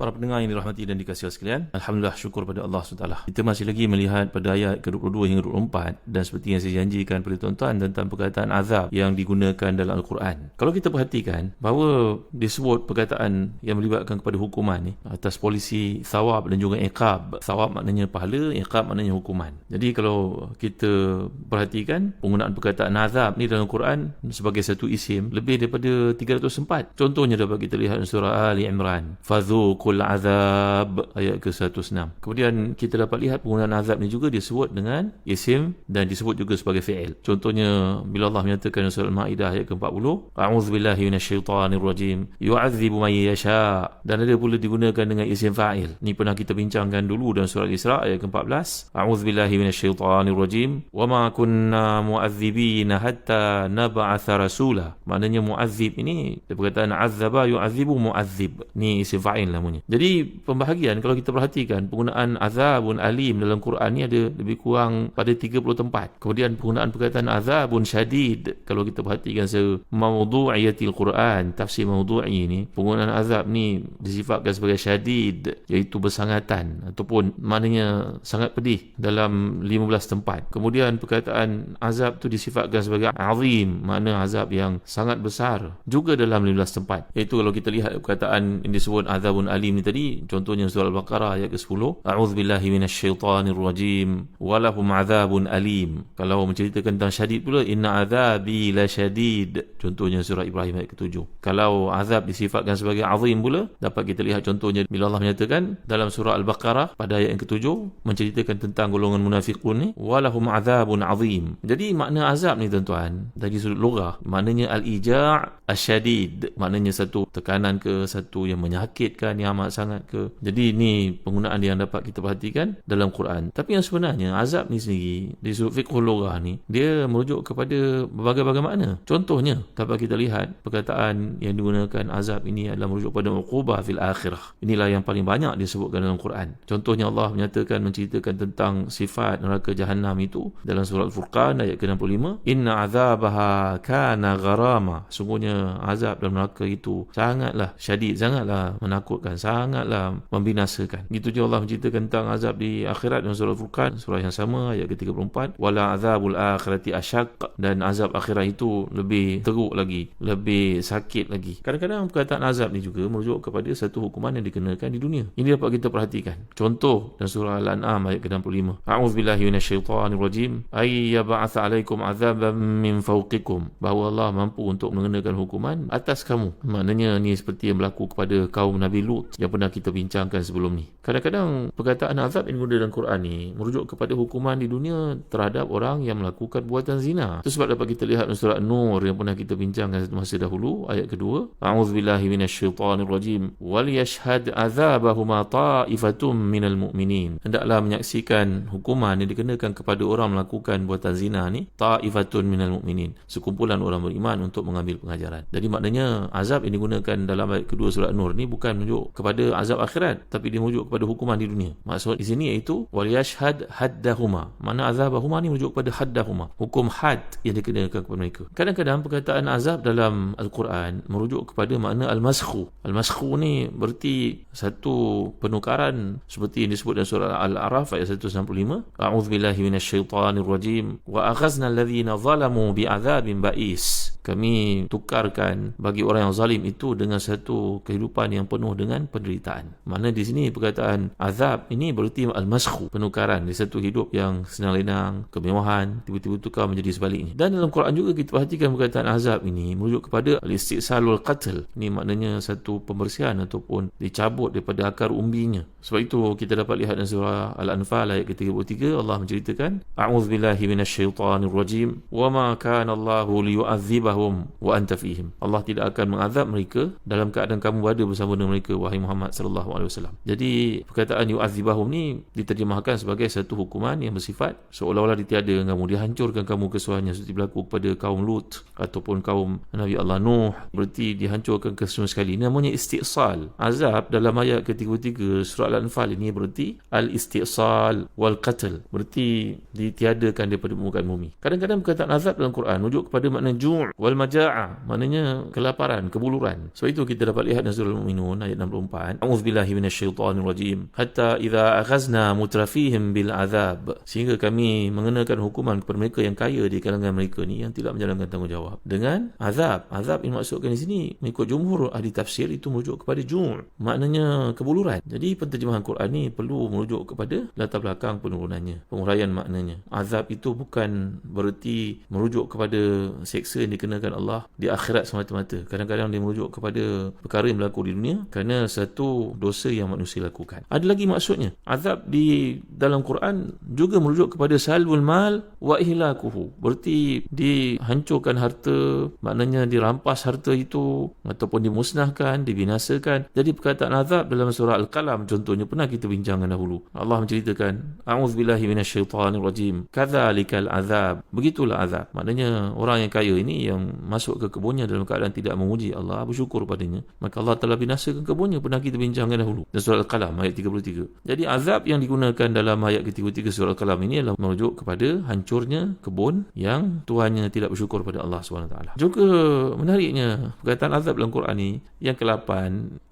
Para pendengar yang dirahmati dan dikasihi sekalian, alhamdulillah syukur pada Allah SWT. Kita masih lagi melihat pada ayat ke-22 hingga 24 dan seperti yang saya janjikan pada tuan-tuan tentang perkataan azab yang digunakan dalam Al-Quran. Kalau kita perhatikan bahawa disebut perkataan yang melibatkan kepada hukuman ni atas polisi thawab dan juga iqab. Thawab maknanya pahala, iqab maknanya hukuman. Jadi kalau kita perhatikan penggunaan perkataan azab ni dalam Al-Quran sebagai satu isim lebih daripada 304. Contohnya dapat kita lihat surah Ali Imran. Fadhuku Fadhuqul azab ayat ke-106. Kemudian kita dapat lihat penggunaan azab ni juga disebut dengan isim dan disebut juga sebagai fi'il. Contohnya bila Allah menyatakan surah Al-Maidah ayat ke-40, A'udzubillahi minasyaitonirrajim. Yu'adzibu man yasha. Dan ada pula digunakan dengan isim fa'il. Ni pernah kita bincangkan dulu dalam surah Al-Isra ayat ke-14. A'udzubillahi minasyaitonirrajim. Wa ma kunna mu'adzibina hatta nab'atha rasula. Maknanya mu'adzib ini perkataan azaba yu'adzibu mu'adzib. Ni isim fa'il namanya. Jadi pembahagian kalau kita perhatikan penggunaan azabun alim dalam Quran ni ada lebih kurang pada 30 tempat. Kemudian penggunaan perkataan azabun syadid kalau kita perhatikan se mawdu'iyatil Quran, tafsir mawdu'i ni, penggunaan azab ni disifatkan sebagai syadid iaitu bersangatan ataupun maknanya sangat pedih dalam 15 tempat. Kemudian perkataan azab tu disifatkan sebagai azim, makna azab yang sangat besar juga dalam 15 tempat. Iaitu kalau kita lihat perkataan yang disebut azabun alim alim ni tadi contohnya surah al-baqarah ayat ke-10 a'udzubillahi minasyaitonirrajim walahum adzabun alim. Kalau menceritakan tentang syadid pula inna azabi lasyadid contohnya surah ibrahim ayat ke-7 kalau azab disifatkan sebagai azim pula dapat kita lihat contohnya bila Allah menyatakan dalam surah al-baqarah pada ayat yang ke-7 menceritakan tentang golongan munafiqun ni walahum adzabun azim. Jadi makna azab ni tuan-tuan dari sudut lugah maknanya al-ija' asyadid. Maknanya satu tekanan ke satu yang menyakitkan yang amat sangat ke? Jadi ini penggunaan yang dapat kita perhatikan dalam Quran. Tapi yang sebenarnya azab ni sendiri di sudut fiqhul lughah ni dia merujuk kepada berbagai-bagai makna. Contohnya dapat kita lihat perkataan yang digunakan azab ini adalah merujuk pada uqubah fil akhirah. Inilah yang paling banyak disebutkan dalam Quran. Contohnya Allah menyatakan menceritakan tentang sifat neraka jahanam itu dalam surah Al-Furqan ayat ke-65 inna azabaha kana gharama. Sungguhnya azab dalam neraka itu sangatlah syadid sangatlah menakutkan sangatlah membinasakan. Itu juga Allah menceritakan tentang azab di akhirat dalam surah Furqan, surah yang sama ayat ke-34. Wala azabul akhirati asyaq dan azab akhirat itu lebih teruk lagi, lebih sakit lagi. Kadang-kadang perkataan azab ni juga merujuk kepada satu hukuman yang dikenakan di dunia. Ini dapat kita perhatikan. Contoh dalam surah Al-An'am ayat ke-65. A'udzubillahi minasyaitonirrajim. Ay yab'atha 'alaikum 'adzaban min fawqikum. Bahawa Allah mampu untuk mengenakan hukuman atas kamu. Maknanya ni seperti yang berlaku kepada kaum Nabi Lut yang pernah kita bincangkan sebelum ni. Kadang-kadang perkataan azab yang digunakan dalam Quran ni merujuk kepada hukuman di dunia terhadap orang yang melakukan buatan zina. Itu sebab dapat kita lihat dalam surah Nur yang pernah kita bincangkan masa dahulu ayat kedua. A'udzubillahi minasyaitonirrajim. Wal yashhad azabahuma ta'ifatum minal mu'minin. Hendaklah menyaksikan hukuman yang dikenakan kepada orang melakukan buatan zina ni ta'ifatun minal mu'minin. Sekumpulan orang beriman untuk mengambil pengajaran. Jadi maknanya azab yang digunakan dalam ayat kedua surah Nur ni bukan merujuk kepada azab akhirat tapi dia merujuk kepada hukuman di dunia. Maksud di sini iaitu wal yashhad haddahuma. Mana azabahuma ni merujuk kepada haddahuma. Hukum had yang dikenakan kepada mereka. Kadang-kadang perkataan azab dalam al-Quran merujuk kepada makna al-maskhu al-maskhu ni berarti satu penukaran seperti yang disebut dalam surah al-araf ayat 195 a'udzubillahi minasyaitonirrajim wa aghazna alladhina zalamu bi'adzabin ba'is kami tukarkan bagi orang yang zalim itu dengan satu kehidupan yang penuh dengan penderitaan. Mana di sini perkataan azab ini berarti al-maskhu penukaran di satu hidup yang senang lenang kemewahan tiba-tiba tukar menjadi sebaliknya. Dan dalam Quran juga kita perhatikan perkataan azab ini merujuk kepada al-istisalul qatl. Ini maknanya satu pembersihan ataupun dicabut daripada akar umbinya. Sebab itu kita dapat lihat dalam surah Al-Anfal ayat ke-33 Allah menceritakan a'udzubillahi minasyaitonirrajim wa ma kana Allahu liyu'adzibahum wa anta fihim. Allah tidak akan mengazab mereka dalam keadaan kamu berada bersama dengan mereka wahai Muhammad sallallahu alaihi wasallam. Jadi perkataan yu'adzibahum ni diterjemahkan sebagai satu hukuman yang bersifat seolah-olah ditiadakan kamu, dihancurkan kamu kesuahannya seperti berlaku kepada kaum Lut ataupun kaum Nabi Allah Nuh berarti dihancurkan kesemua sekali. Namanya istisal. Azab dalam ayat ke-33 surah Al-Anfal ini berarti al-istisal wal qatl. Berarti ditiadakan daripada permukaan bumi. Kadang-kadang perkataan azab dalam Quran merujuk kepada makna ju' wal maja'ah maknanya kelaparan kebuluran sebab itu kita dapat lihat surah al-mu'minun ayat 64 a'udzubillahi minasyaitonir rajim hatta idza akhazna mutrafihim bil azab. Sehingga kami mengenakan hukuman kepada mereka yang kaya di kalangan mereka ni yang tidak menjalankan tanggungjawab. Dengan azab. Azab yang maksudkan di sini mengikut jumhur ahli tafsir itu merujuk kepada ju' maknanya kebuluran jadi penterjemahan Quran ni perlu merujuk kepada latar belakang penurunannya penguraian maknanya. Azab itu bukan bererti merujuk kepada seksa yang dikenakan Allah di akhirat semata-mata. Kadang-kadang dia merujuk kepada perkara yang berlaku di dunia kerana satu dosa yang manusia lakukan. Ada lagi maksudnya. Azab di dalam Quran juga merujuk kepada salbul mal wa ihlakuhu. Berarti dihancurkan harta, maknanya dirampas harta itu ataupun dimusnahkan, dibinasakan. Jadi perkataan azab dalam surah Al-Qalam contohnya pernah kita bincangkan dahulu. Allah menceritakan, A'udzubillahi minasyaitonirrajim. Kadzalikal azab. Begitulah azab. Maknanya orang yang kaya ini yang masuk ke kebunnya dalam keadaan tidak memuji Allah, bersyukur padanya, maka Allah telah binasakan kebunnya. Pernah kita bincangkan dahulu. Dan surah Al-Qalam ayat 33. Jadi azab yang digunakan dalam ayat ke-33 surah Al-Qalam ini adalah merujuk kepada hancurnya kebun yang Tuhannya tidak bersyukur pada Allah SWT. Juga menariknya perkataan azab dalam Quran ini yang ke-8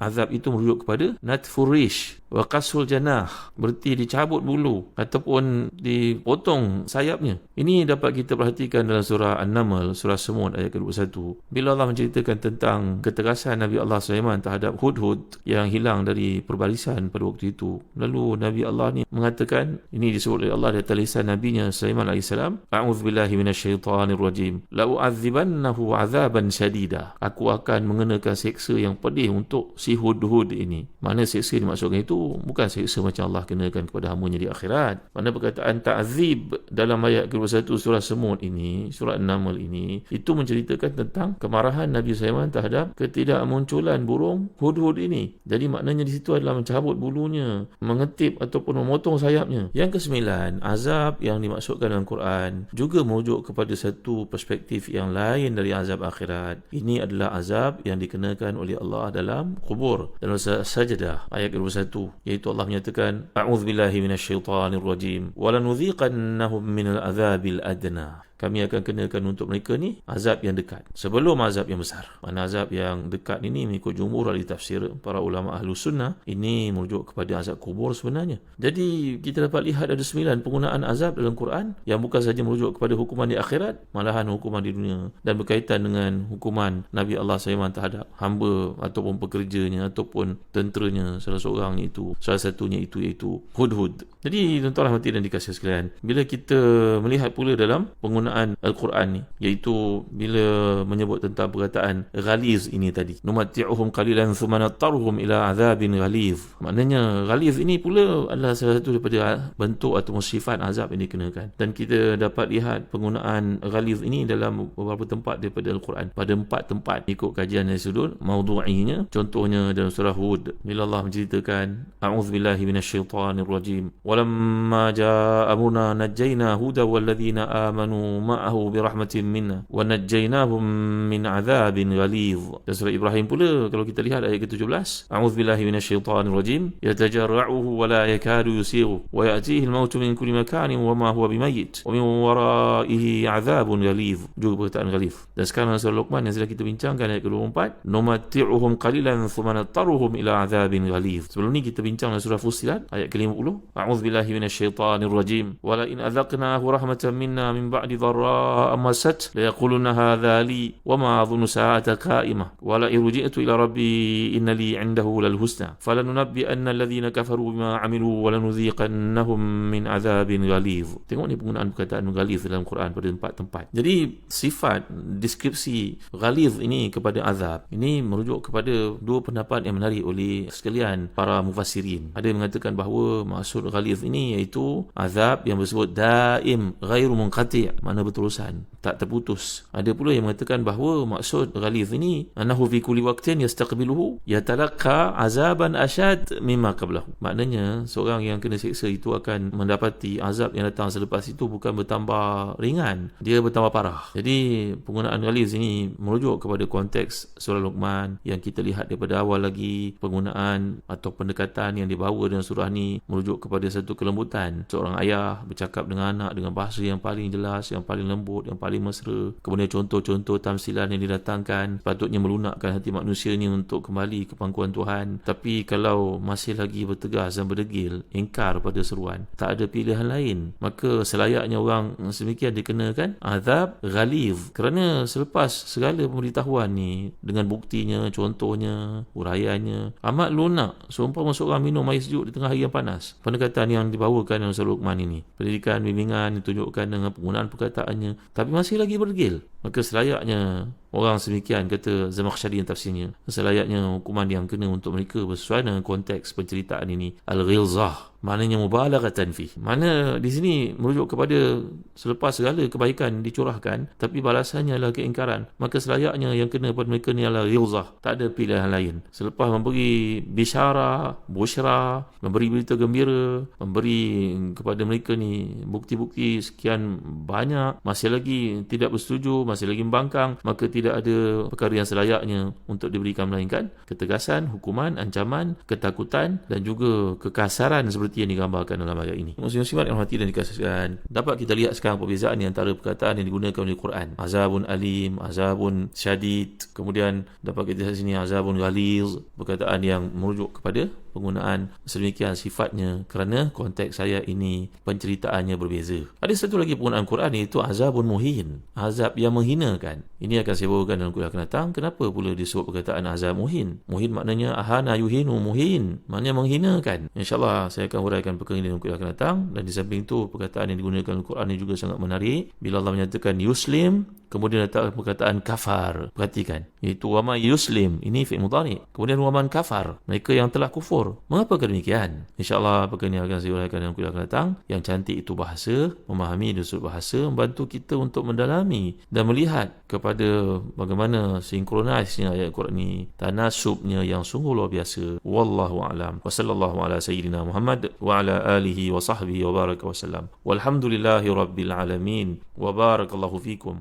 azab itu merujuk kepada natfurish wa qasul janah. Berarti dicabut bulu ataupun dipotong sayapnya. Ini dapat kita perhatikan dalam surah An-Naml surah Semut ayat ke-21. Bila Allah menceritakan tentang ketegasan Nabi Allah Sulaiman terhadap Hudhud yang hilang dari perbalisan pada waktu itu. Lalu Nabi Allah ni mengatakan ini disebut oleh Allah di atas lisan nabinya Sulaiman AS a'udzubillahi minasyaitonirrajim la u'adzibannahu 'adzaban syadida. Aku akan mengenakan seksa yang pedih untuk si Hudhud ini. Mana seksa dimaksudkan itu bukan seksa macam Allah kenakan kepada hambanya di akhirat. Mana perkataan ta'zib dalam ayat ke-21 surah Semut ini, surah An-Naml ini, itu menceritakan tentang kemarahan Nabi Sulaiman terhadap ketidakmunculan burung hudhud ini. Jadi maknanya di situ adalah mencabut bulunya, mengetip ataupun memotong sayapnya. Yang kesembilan, azab yang dimaksudkan dalam Quran juga merujuk kepada satu perspektif yang lain dari azab akhirat. Ini adalah azab yang dikenakan oleh Allah dalam kubur. Dalam sajadah ayat ke-21 yaitu Allah menyatakan a'udzubillahi minasyaitonirrajim walanudhiqannahum minal adzabil adna kami akan kenakan untuk mereka ni azab yang dekat. Sebelum azab yang besar. Mana azab yang dekat ini mengikut jumhur ahli tafsir para ulama ahlu sunnah ini merujuk kepada azab kubur sebenarnya. Jadi kita dapat lihat ada sembilan penggunaan azab dalam Quran yang bukan sahaja merujuk kepada hukuman di akhirat malahan hukuman di dunia. Dan berkaitan dengan hukuman Nabi Allah SAW terhadap hamba ataupun pekerjanya ataupun tenteranya salah seorang itu salah satunya itu iaitu Hudhud jadi tuan-tuan rahmati dan dikasih sekalian bila kita melihat pula dalam penggunaan Al-Quran ni iaitu bila menyebut tentang perkataan ghaliz ini tadi numatti'uhum qalilan thumma nattaruhum ila azabin ghaliz. Maknanya ghaliz ini pula adalah salah satu daripada bentuk atau sifat azab yang dikenakan. Dan kita dapat lihat penggunaan ghaliz ini dalam beberapa tempat daripada Al-Quran. Pada empat tempat ikut kajian yang sudut maudu'inya contohnya dalam surah Hud bila Allah menceritakan a'udzubillahi minasyaitonirrajim ولما جاء أمرنا نجينا هودا والذين آمنوا معه برحمة منا ونجيناهم من عذاب غليظ. تسر إبراهيم بولا kalau kita lihat ayat 17 أعوذ بالله من الشيطان الرجيم يتجرعه ولا يكاد يسيغه ويأتيه الموت من كل مكان وما هو بميت ومن ورائه عذاب غليظ juga perkataan غليظ dan كان surah Luqman نزل sudah kita كان ayat ke-24 نمتعهم قليلا ثم نضطرهم إلى عذاب غليظ sebelum ni kita bincang surah Fusilat ayat ke-50 أعوذ أعوذ بالله من الشيطان الرجيم ولئن أذقناه رحمة منا من بعد ضراء مست ليقولن هذا لي وما أظن ساعة قائمة ولئن رجعت إلى ربي إن لي عنده للحسنى فلننبئن الذين كفروا بما عملوا ولنذيقنهم من عذاب غليظ tengok ni penggunaan perkataan غليظ dalam Quran pada empat tempat jadi sifat deskripsi غليظ ini kepada azab ini merujuk kepada dua pendapat yang menarik oleh sekalian para mufassirin ada yang mengatakan bahawa maksud alif ini iaitu azab yang bersebut daim ghairu munqati. Mana berterusan tak terputus. Ada pula yang mengatakan bahawa maksud ghalif ini annahu fi kulli waqtin yastaqbiluhu yatalaqqa azaban ashad mimma qablahu. Maknanya seorang yang kena seksa itu akan mendapati azab yang datang selepas itu bukan bertambah ringan dia bertambah parah. Jadi penggunaan ghalif ini merujuk kepada konteks surah Luqman yang kita lihat daripada awal lagi. Penggunaan atau pendekatan yang dibawa dengan surah ini merujuk kepada satu kelembutan. Seorang ayah bercakap dengan anak dengan bahasa yang paling jelas yang paling lembut yang paling mesra. Kemudian contoh-contoh tamsilan yang didatangkan patutnya melunakkan hati manusia ni untuk kembali ke pangkuan Tuhan. Tapi kalau masih lagi bertegas dan berdegil ingkar pada seruan tak ada pilihan lain. Maka selayaknya orang semikian dikenakan azab ghaliz kerana selepas segala pemberitahuan ni dengan buktinya contohnya uraiannya amat lunak. Seumpama seorang minum air sejuk di tengah hari yang panas. Pendekatan yang dibawakan dalam surah Luqman ini. Pendidikan bimbingan ditunjukkan dengan penggunaan perkataannya tapi masih lagi berdegil maka selayaknya orang semikian kata Zamakhsyari yang tafsirnya selayaknya hukuman yang kena untuk mereka bersesuai dengan konteks penceritaan ini al-ghilzah. Maknanya mubalaghatan fi mana di sini merujuk kepada selepas segala kebaikan dicurahkan tapi balasannya adalah keingkaran. Maka selayaknya yang kena pada mereka ni adalah ghilzah. Tak ada pilihan lain. Selepas memberi bisyara busyra memberi berita gembira memberi kepada mereka ni bukti-bukti sekian banyak masih lagi tidak bersetuju masih lagi membangkang maka tidak ada perkara yang selayaknya untuk diberikan melainkan ketegasan hukuman ancaman ketakutan dan juga kekasaran seperti yang digambarkan dalam ayat ini. Muslim-muslimat yang hati dan dikasihkan. Dapat kita lihat sekarang perbezaan antara perkataan yang digunakan oleh Quran. Azabun alim, azabun syadid. Kemudian dapat kita lihat sini azabun ghaliz. Perkataan yang merujuk kepada penggunaan sedemikian sifatnya kerana konteks saya ini penceritaannya berbeza. Ada satu lagi penggunaan Quran iaitu azabun muhin. Azab yang menghinakan. Ini akan saya bawakan dalam kuliah akan datang. Kenapa pula disebut perkataan azab muhin? Muhin maknanya ahana yuhinu muhin. Maknanya menghinakan. InsyaAllah saya akan huraikan perkara ini dalam kuliah akan datang. Dan di samping itu perkataan yang digunakan dalam Quran ini juga sangat menarik. Bila Allah menyatakan yuslim, kemudian datang perkataan kafar. Perhatikan. Iaitu wama yuslim. Ini fi'il mudhari. Kemudian waman kafar. Mereka yang telah kufur. Mengapa demikian? InsyaAllah perkara ini akan saya uraikan dalam kuliah akan datang. Yang cantik itu bahasa, memahami sudut bahasa, membantu kita untuk mendalami dan melihat kepada bagaimana sinkronisnya ayat Quran ini, tanasubnya yang sungguh luar biasa. Wallahu a'lam. Wa sallallahu ala sayyidina Muhammad wa ala alihi wa sahbihi wa baraka wa sallam. Walhamdulillahi rabbil alamin. Wa barakallahu fikum.